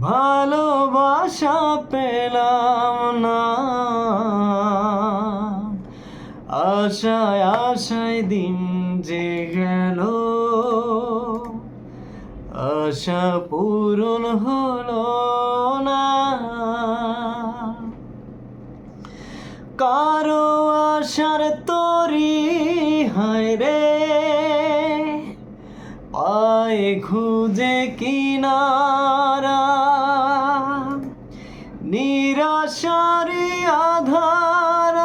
ভালোবাসা পেলাম না। আশায় আশায় দিন যে গেল। আশা পূরণ হলো না। কারও আশার তরি হায় রে। পায়ে খুঁজে কিনারা? নিরাশারি আধার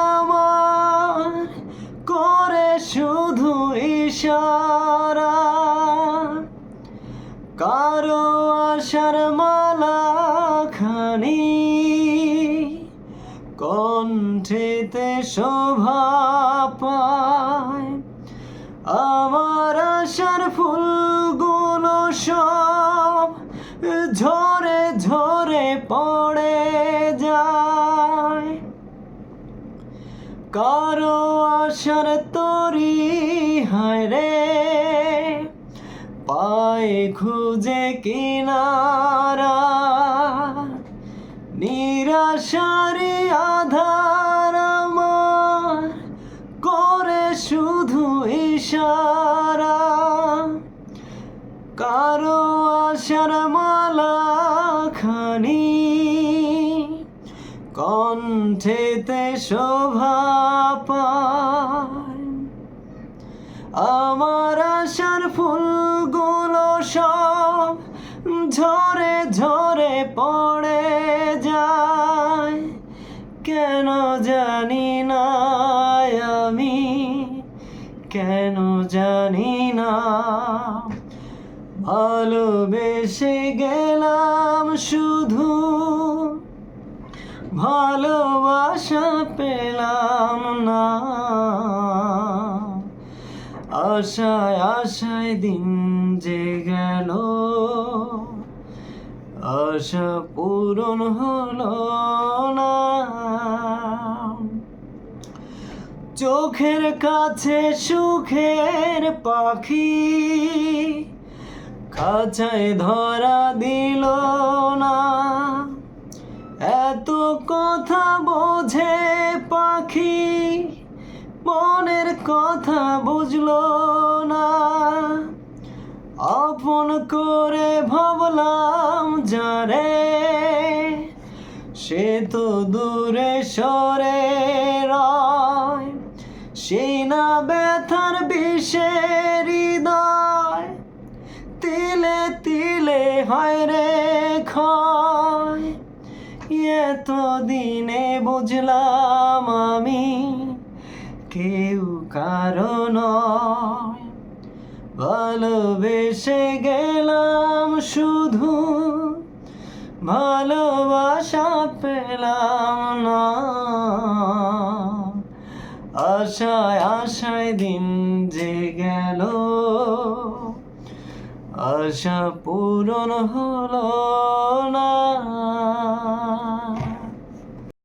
করে শুধু ইশারা। কারও আশার মালা খানি কণ্ঠেতে শোভা ঝরে ঝরে পড়ে যায়। কারও আশার তরি হায় রে, পায়ে খুঁজে কিনারা। নিরাশারি আধার করে শুধু ইশারা। কারও আশার খানি কণ্ঠেতে শোভা পায়। আমার আশার ফুলগুলো সব ঝরে ঝরে পড়ে যায়। কেন জানি না আমি, কেন জানি না। ভালোবেসে গেলাম শুধু। ভালোবাসা পেলাম না। আশায় আশায় দিন যে গেল। আশা পূরণ হলো না। চোখের কাছে সুখের পাখি। খাঁচায় ধরা দিল না। এত কথা বোঝে পাখি, মনের কথা বুঝলো না। আপন করে ভাবলাম, যারে, সে তো দূরে সরে রয়। সেই না ব্যথার বিষের ক্ষয় এত দিনে বুঝলাম আমি কেউ কারণ ভালোবেসে গেলাম শুধু ভালোবাসা পেলাম না। আশায় আশায় দিন আশা পূরণ হল না।